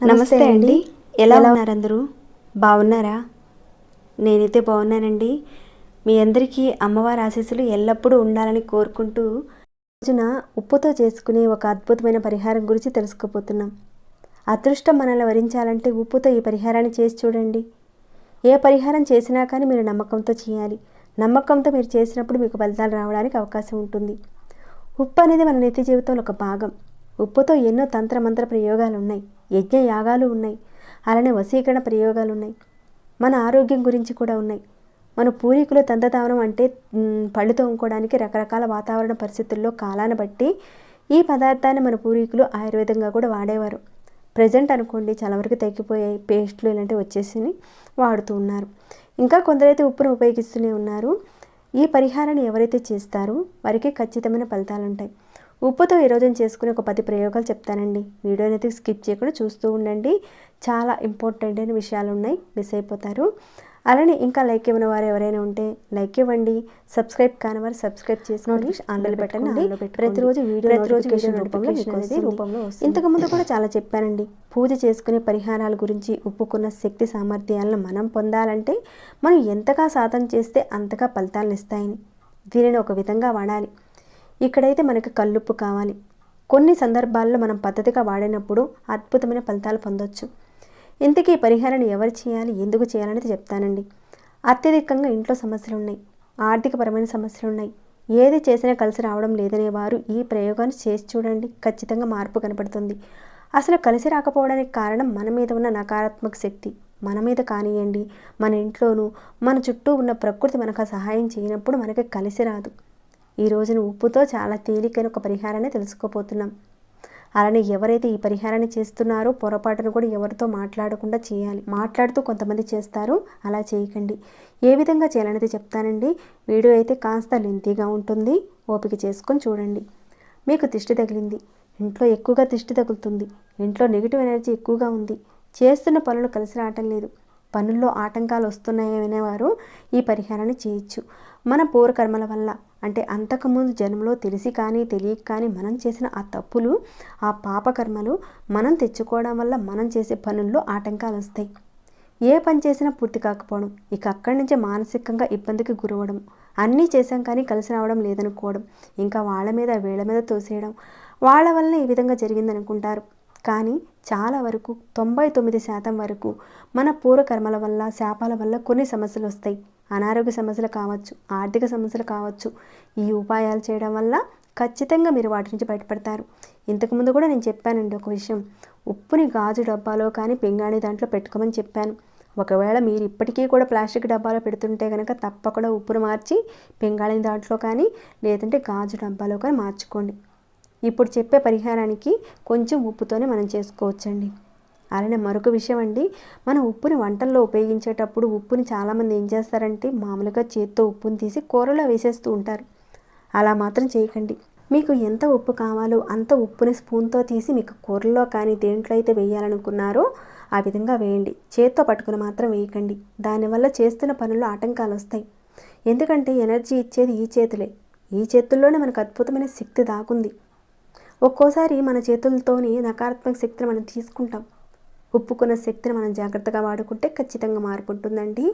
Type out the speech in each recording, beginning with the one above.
నమస్తే అండి. ఎలా ఉన్నారు అందరూ? బాగున్నారా? నేనైతే బాగున్నానండి. మీ అందరికీ అమ్మవారి ఆశీస్సులు ఎల్లప్పుడూ ఉండాలని కోరుకుంటూ రోజున ఉప్పుతో చేసుకునే ఒక అద్భుతమైన పరిహారం గురించి తెలుసుకోబోతున్నాం. అదృష్టం మనల్ని వరించాలంటే ఉప్పుతో ఈ పరిహారాన్ని చేసి చూడండి. ఏ పరిహారం చేసినా కానీ మీరు నమ్మకంతో చేయాలి. నమ్మకంతో మీరు చేసినప్పుడు మీకు ఫలితాలు రావడానికి అవకాశం ఉంటుంది. ఉప్పు అనేది మన నిత్య జీవితంలో ఒక భాగం. ఉప్పుతో ఎన్నో తంత్రమంత్ర ప్రయోగాలు ఉన్నాయి. యజ్ఞ యాగాలు ఉన్నాయి. అలానే వశీకరణ ప్రయోగాలు ఉన్నాయి. మన ఆరోగ్యం గురించి కూడా ఉన్నాయి. మన పూర్వీకులు తంతతావనం అంటే పళ్ళు తోముకోవడానికి రకరకాల వాతావరణ పరిస్థితుల్లో కాలాన్ని బట్టి ఈ పదార్థాన్ని మన పూర్వీకులు ఆయుర్వేదంగా కూడా వాడేవారు. ప్రజెంట్ అనుకోండి చాలా వరకు తగ్గిపోయాయి. పేస్ట్లు ఇలాంటివి వచ్చేసి వాడుతూ ఉన్నారు. ఇంకా కొందరైతే ఉప్పును ఉపయోగిస్తూనే ఉన్నారు. ఈ పరిహారాన్ని ఎవరైతే చేస్తారో వారికి ఖచ్చితమైన ఫలితాలు ఉంటాయి ఉప్పుతో ఈరోజు చేసుకునే ఒక పది ప్రయోగాలు చెప్తానండి. వీడియోని అయితే స్కిప్ చేయకుండా చూస్తూ ఉండండి. చాలా ఇంపార్టెంట్ అయిన విషయాలు ఉన్నాయి మిస్ అయిపోతారు. అలానే ఇంకా లైక్ ఇవ్వని వారు ఎవరైనా ఉంటే లైక్ ఇవ్వండి సబ్స్క్రైబ్ కాని వారు సబ్స్క్రైబ్ చేసుకోండి ఆన్లైన్ పెట్టండి. ప్రతిరోజు వీడియో ప్రతిరోజు రూపంలో ఇంతకు ముందు కూడా చాలా చెప్పానండి. పూజ చేసుకునే పరిహారాల గురించి ఉప్పుకున్న శక్తి సామర్థ్యాలను మనం పొందాలంటే మనం ఎంతగా సాధన చేస్తే అంతగా ఫలితాలను ఇస్తాయని దీనిని ఒక విధంగా వాడాలి. ఇక్కడైతే మనకి కల్లుప్పు కావాలి. కొన్ని సందర్భాల్లో మనం పద్ధతిగా వాడినప్పుడు అద్భుతమైన ఫలితాలు పొందొచ్చు. ఇంతకీ పరిహారం పరిహారాన్ని ఎవరు చేయాలి? ఎందుకు చేయాలనేది చెప్తానండి. అత్యధికంగా ఇంట్లో సమస్యలు ఉన్నాయి ఆర్థికపరమైన సమస్యలు ఉన్నాయి ఏది చేసినా కలిసి రావడం లేదనే వారు ఈ ప్రయోగాన్ని చేసి చూడండి. ఖచ్చితంగా మార్పు కనపడుతుంది. అసలు కలిసి రాకపోవడానికి కారణం మన మీద ఉన్న నకారాత్మక శక్తి. మన మీద కానివ్వండి మన ఇంట్లోనూ మన చుట్టూ ఉన్న ప్రకృతి మనకు సహాయం చేయనప్పుడు మనకి కలిసి రాదు. ఈ రోజున ఉప్పుతో చాలా తేలికైన ఒక పరిహారాన్ని తెలుసుకోబోతున్నాం. అలానే ఎవరైతే ఈ పరిహారాన్ని చేస్తున్నారో పొరపాటును కూడా ఎవరితో మాట్లాడకుండా చేయాలి. మాట్లాడుతూ కొంతమంది చేస్తారు. అలా చేయకండి. ఏ విధంగా చేయాలనేది చెప్తానండి. వీడియో అయితే కాస్త లెంతీగా ఉంటుంది. ఓపిక చేసుకొని చూడండి. మీకు తిష్టి తగిలింది. ఇంట్లో ఎక్కువగా తిష్టి తగులుతుంది. ఇంట్లో నెగిటివ్ ఎనర్జీ ఎక్కువగా ఉంది. చేస్తున్న పనులు కలిసి రావటం లేదు. పనుల్లో ఆటంకాలు వస్తున్నాయనే వారు ఈ పరిహారాన్ని చేయొచ్చు. మన పూర్వకర్మల వల్ల అంటే అంతకుముందు జన్మలో తెలిసి కానీ తెలియక కానీ మనం చేసిన ఆ తప్పులు ఆ పాపకర్మలు మనం తెచ్చుకోవడం వల్ల మనం చేసే పనుల్లో ఆటంకాలు వస్తాయి. ఏ పని చేసినా పూర్తి కాకపోవడం ఇక అక్కడి నుంచే మానసికంగా ఇబ్బందికి గురవడం అన్నీ చేశాం కానీ కలిసి రావడం లేదనుకోవడం ఇంకా వాళ్ళ మీద వీళ్ళ మీద తోసేయడం వాళ్ళ వల్ల ఈ విధంగా జరిగిందనుకుంటారు. కానీ చాలా వరకు తొంభై తొమ్మిది శాతం వరకు మన పూర్వకర్మల వల్ల శాపాల వల్ల కొన్ని సమస్యలు వస్తాయి. అనారోగ్య సమస్యలు కావచ్చు ఆర్థిక సమస్యలు కావచ్చు ఈ ఉపాయాలు చేయడం వల్ల ఖచ్చితంగా మీరు వాటి నుంచి బయటపడతారు. ఇంతకుముందు కూడా నేను చెప్పానండి ఒక విషయం. ఉప్పుని గాజు డబ్బాలో కానీ పింగాణి దాంట్లో పెట్టుకోమని చెప్పాను. ఒకవేళ మీరు ఇప్పటికీ కూడా ప్లాస్టిక్ డబ్బాలో పెడుతుంటే కనుక తప్పకుండా ఉప్పును మార్చి పింగాళి దాంట్లో కానీ లేదంటే గాజు డబ్బాలో కానీ మార్చుకోండి. ఇప్పుడు చెప్పే పరిహారానికి కొంచెం ఉప్పుతోనే మనం చేసుకోవచ్చండి. అలానే మరొక విషయం అండి మనం ఉప్పుని వంటల్లో ఉపయోగించేటప్పుడు ఉప్పుని చాలామంది ఏం చేస్తారంటే మామూలుగా చేత్తో ఉప్పుని తీసి కూరలో వేసేస్తూ ఉంటారు. అలా మాత్రం చేయకండి. మీకు ఎంత ఉప్పు కావాలో అంత ఉప్పుని స్పూన్తో తీసి మీకు కూరల్లో కానీ దేంట్లో అయితే వేయాలనుకున్నారో ఆ విధంగా వేయండి. చేత్తో పట్టుకుని మాత్రం వేయకండి. దానివల్ల చేస్తున్న పనుల్లో ఆటంకాలు వస్తాయి. ఎందుకంటే ఎనర్జీ ఇచ్చేది ఈ చేతులే. ఈ చేతుల్లోనే మనకు అద్భుతమైన శక్తి దాగుంది. ఒక్కోసారి మన చేతులతోని నకారాత్మక శక్తిని మనం తీసుకుంటాం. ఉప్పుకున్న శక్తిని మనం జాగ్రత్తగా వాడుకుంటే ఖచ్చితంగా మార్పు ఉంటుందండి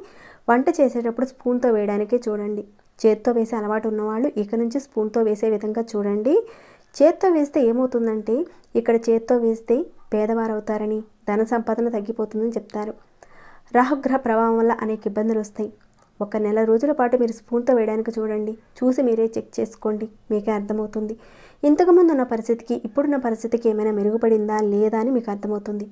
వంట చేసేటప్పుడు స్పూన్తో వేయడానికే చూడండి. చేత్తో వేసే అలవాటు ఉన్నవాళ్ళు ఇక నుంచి స్పూన్తో వేసే విధంగా చూడండి. చేత్తో వేస్తే ఏమవుతుందంటే ఇక్కడ చేత్తో వేస్తే పేదవారు అవుతారని ధన సంపాదన తగ్గిపోతుందని చెప్తారు. రాహుగ్రహ ప్రభావం వల్ల అనేక ఇబ్బందులు వస్తాయి. ఒక నెల రోజుల పాటు మీరు స్పూన్తో వేయడానికి చూడండి. చూసి మీరే చెక్ చేసుకోండి. మీకే అర్థమవుతుంది. ఇంతకుముందు ఉన్న పరిస్థితికి ఇప్పుడున్న పరిస్థితికి ఏమైనా మెరుగుపడిందా లేదా అని మీకు అర్థమవుతుంది.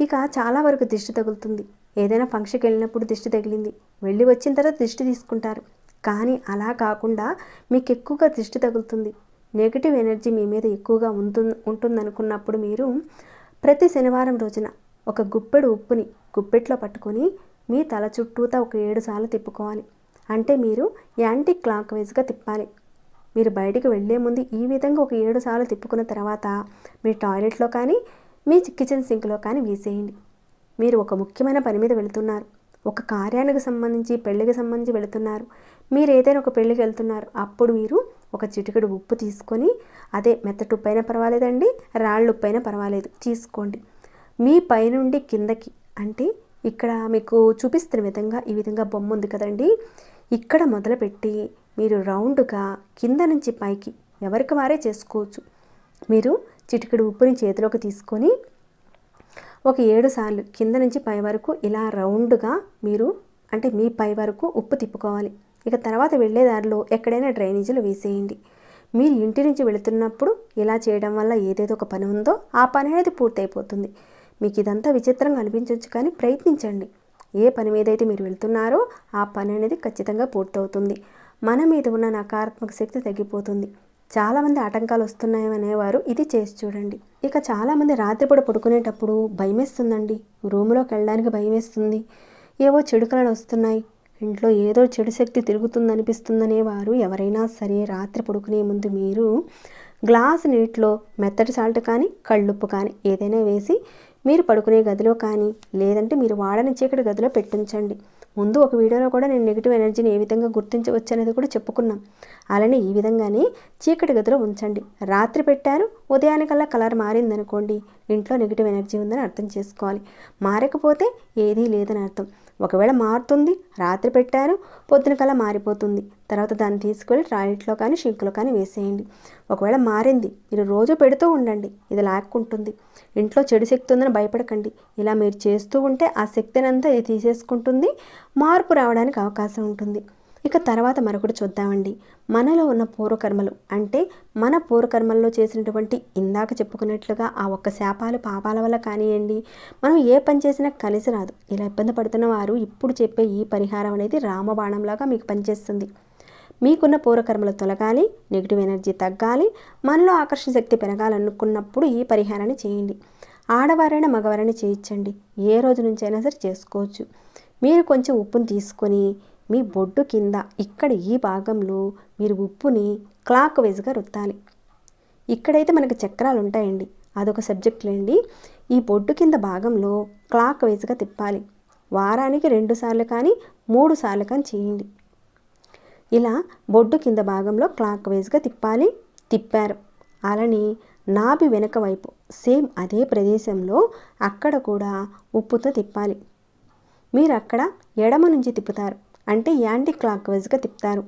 ఇక చాలా వరకు దిష్టి తగులుతుంది. ఏదైనా ఫంక్షన్కి వెళ్ళినప్పుడు దిష్టి తగిలింది. వెళ్ళి వచ్చిన తర్వాత దిష్టి తీసుకుంటారు. కానీ అలా కాకుండా మీకు ఎక్కువగా దిష్టి తగులుతుంది. నెగిటివ్ ఎనర్జీ మీ మీద ఎక్కువగా ఉంటుంది ఉంటుందనుకున్నప్పుడు మీరు ప్రతి శనివారం రోజున ఒక గుప్పెడు ఉప్పుని గుప్పెట్లో పట్టుకొని మీ తల చుట్టూతా ఒక ఏడు సార్లు తిప్పుకోవాలి. అంటే మీరు యాంటీ క్లాక్ వైజ్గా తిప్పాలి. మీరు బయటికి వెళ్ళే ముందు ఈ విధంగా ఒక ఏడు సార్లు తిప్పుకున్న తర్వాత మీ టాయిలెట్లో కానీ మీ కిచెన్ సింక్లో కానీ వేసేయండి. మీరు ఒక ముఖ్యమైన పని మీద వెళుతున్నారు. ఒక కార్యానికి సంబంధించి పెళ్ళికి సంబంధించి వెళుతున్నారు. మీరు ఏదైనా ఒక పెళ్ళికి వెళ్తున్నారు. అప్పుడు మీరు ఒక చిటికెడు ఉప్పు తీసుకొని అదే మెత్తటి ఉప్పు అయినా పర్వాలేదండి రాళ్ళు ఉప్పు అయినా పర్వాలేదు. తీసుకోండి. మీ పైనుండి కిందకి అంటే ఇక్కడ మీకు చూపిస్తున్న విధంగా ఈ విధంగా బొమ్మ ఉంది కదండి. ఇక్కడ మొదలుపెట్టి మీరు రౌండ్గా కింద నుంచి పైకి ఎవరికి వారే చేసుకోవచ్చు. మీరు చిటికెడు ఉప్పుని చేతిలోకి తీసుకొని ఒక ఏడు సార్లు కింద నుంచి పై వరకు ఇలా రౌండ్గా మీరు అంటే మీ పై వరకు ఉప్పు తిప్పుకోవాలి. ఇక తర్వాత వెళ్ళే దారిలో ఎక్కడైనా డ్రైనేజీలు వేసేయండి. మీరు ఇంటి నుంచి వెళుతున్నప్పుడు ఇలా చేయడం వల్ల ఏదైతే ఒక పని ఉందో ఆ పని అనేది పూర్తయిపోతుంది. మీకు ఇదంతా విచిత్రంగా అనిపించవచ్చు కానీ ప్రయత్నించండి. ఏ పని మీద అయితే మీరు వెళ్తున్నారో ఆ పని అనేది ఖచ్చితంగా పూర్తవుతుంది. మన మీద ఉన్న నకారాత్మక శక్తి తగ్గిపోతుంది. చాలామంది ఆటంకాలు వస్తున్నాయనేవారు ఇది చేసి చూడండి. ఇక చాలామంది రాత్రిపూట పడుకునేటప్పుడు భయమేస్తుందండి. రూమ్లోకి వెళ్ళడానికి భయమేస్తుంది. ఏవో చెడు వస్తున్నాయి. ఇంట్లో ఏదో చెడు శక్తి తిరుగుతుందనిపిస్తుందనేవారు వారు ఎవరైనా సరే రాత్రి పడుకునే ముందు మీరు గ్లాస్ నీటిలో మెత్తటి సాల్ట్ కానీ కళ్ళుప్పు కానీ ఏదైనా వేసి మీరు పడుకునే గదిలో కానీ లేదంటే మీరు వాడని చీకటి గదిలో పెట్టించండి. ముందు ఒక వీడియోలో కూడా నేను నెగిటివ్ ఎనర్జీని ఏ విధంగా గుర్తించవచ్చు అనేది కూడా చెప్పుకున్నాం. అలానే ఈ విధంగానే చీకటి గదిలో ఉంచండి. రాత్రి పెట్టారు ఉదయానికల్లా కలర్ మారిందనుకోండి. ఇంట్లో నెగిటివ్ ఎనర్జీ ఉందని అర్థం చేసుకోవాలి. మారకపోతే ఏదీ లేదని అర్థం. ఒకవేళ మారుతుంది రాత్రి పెట్టారు పొద్దున కల్లా మారిపోతుంది. తర్వాత దాన్ని తీసుకెళ్ళి టాయిలెట్లో కానీ షింక్లో కానీ వేసేయండి. ఒకవేళ మారింది మీరు రోజు పెడుతూ ఉండండి. ఇది లాక్కుంటుంది. ఇంట్లో చెడు శక్తి ఉందని భయపడకండి. ఇలా మీరు చేస్తూ ఉంటే ఆ శక్తిని అంతా ఇది తీసేసుకుంటుంది మార్పు రావడానికి అవకాశం ఉంటుంది. ఇక తర్వాత మరొకటి చూద్దామండి. మనలో ఉన్న పూర్వకర్మలు అంటే మన పూర్వకర్మల్లో చేసినటువంటి ఇందాక చెప్పుకున్నట్లుగా ఆ ఒక్క శాపాలు పాపాల వల్ల కానివ్వండి మనం ఏ పని చేసినా కలిసి రాదు. ఇలా ఇబ్బంది పడుతున్న వారు ఇప్పుడు చెప్పే ఈ పరిహారం అనేది రామబాణంలాగా మీకు పనిచేస్తుంది. మీకున్న పూర్వకర్మలు తొలగాలి నెగిటివ్ ఎనర్జీ తగ్గాలి మనలో ఆకర్షణ శక్తి పెరగాలనుకున్నప్పుడు ఈ పరిహారాన్ని చేయండి. ఆడవారైనా మగవారైనా చేయించండి. ఏ రోజు నుంచైనా సరే చేసుకోవచ్చు. మీరు కొంచెం ఉప్పును తీసుకొని మీ బొడ్డు కింద ఇక్కడ ఈ భాగంలో మీరు ఉప్పుని క్లాక్ వైజ్గా రుత్తాలి ఇక్కడైతే మనకి చక్రాలు ఉంటాయండి అదొక సబ్జెక్ట్లేండి ఈ బొడ్డు కింద భాగంలో క్లాక్ వైజ్గా తిప్పాలి. వారానికి రెండు సార్లు కానీ మూడు సార్లు కానీ చేయండి. ఇలా బొడ్డు కింద భాగంలో క్లాక్ వైజ్గా తిప్పాలి. తిప్పారు. అలానే నాభి వెనక వైపు సేమ్ అదే ప్రదేశంలో అక్కడ కూడా ఉప్పుతో తిప్పాలి. మీరు అక్కడ ఎడమ నుంచి తిప్పుతారు. అంటే యాంటీ క్లాక్ వైజ్గా తిప్పుతారు.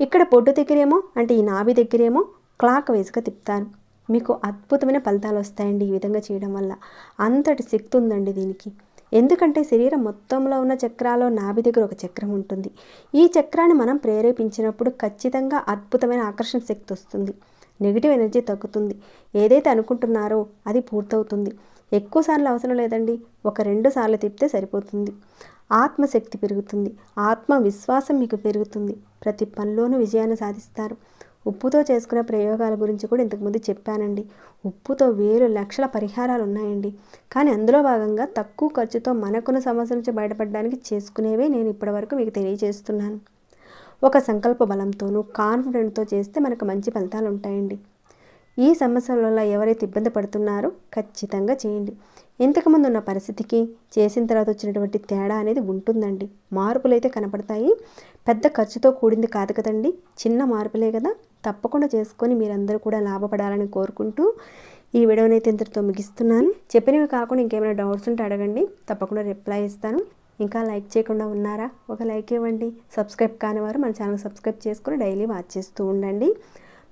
ఇక్కడ పొడ్డు దగ్గరేమో అంటే ఈ నాభి దగ్గరేమో క్లాక్ వైజ్గా తిప్పుతారు. మీకు అద్భుతమైన ఫలితాలు వస్తాయండి ఈ విధంగా చేయడం వల్ల. అంతటి శక్తి ఉందండి దీనికి. ఎందుకంటే శరీరం మొత్తంలో ఉన్న చక్రాల్లో నాభి దగ్గర ఒక చక్రం ఉంటుంది. ఈ చక్రాన్ని మనం ప్రేరేపించినప్పుడు ఖచ్చితంగా అద్భుతమైన ఆకర్షణ శక్తి వస్తుంది. నెగిటివ్ ఎనర్జీ తగ్గుతుంది. ఏదైతే అనుకుంటున్నారో అది పూర్తవుతుంది. ఎక్కువ సార్లు అవసరం లేదండి. ఒక రెండు సార్లు తిప్పితే సరిపోతుంది. ఆత్మశక్తి పెరుగుతుంది. ఆత్మవిశ్వాసం మీకు పెరుగుతుంది. ప్రతి పనిలోనూ విజయాన్ని సాధిస్తారు. ఉప్పుతో చేసుకునే ప్రయోగాల గురించి కూడా ఇంతకుముందు చెప్పానండి. ఉప్పుతో వేలు లక్షల పరిహారాలు ఉన్నాయండి. కానీ అందులో భాగంగా తక్కువ ఖర్చుతో మనకున్న సమస్య నుంచి బయటపడడానికి చేసుకునేవే నేను ఇప్పటివరకు మీకు తెలియజేస్తున్నాను. ఒక సంకల్ప బలంతోనూ కాన్ఫిడెంట్తో చేస్తే మనకు మంచి ఫలితాలు ఉంటాయండి. ఈ సమస్యల వల్ల ఎవరైతే ఇబ్బంది పడుతున్నారో ఖచ్చితంగా చేయండి. ఇంతకుముందు ఉన్న పరిస్థితికి చేసిన తర్వాత వచ్చినటువంటి తేడా అనేది ఉంటుందండి. మార్పులు అయితే కనపడతాయి. పెద్ద ఖర్చుతో కూడింది కాదు కదండి. చిన్న మార్పులే కదా. తప్పకుండా చేసుకొని మీరందరూ కూడా లాభపడాలని కోరుకుంటూ ఈ వీడియోని అయితే ఇంతటితో ముగిస్తున్నాను. చెప్పినవి కాకుండా ఇంకేమైనా డౌట్స్ ఉంటే అడగండి. తప్పకుండా రిప్లై ఇస్తాను. ఇంకా లైక్ చేయకుండా ఉన్నారా? ఒక లైక్ ఇవ్వండి. సబ్స్క్రైబ్ కానివారు మన ఛానల్ సబ్స్క్రైబ్ చేసుకుని డైలీ వాచ్ చేస్తూ ఉండండి.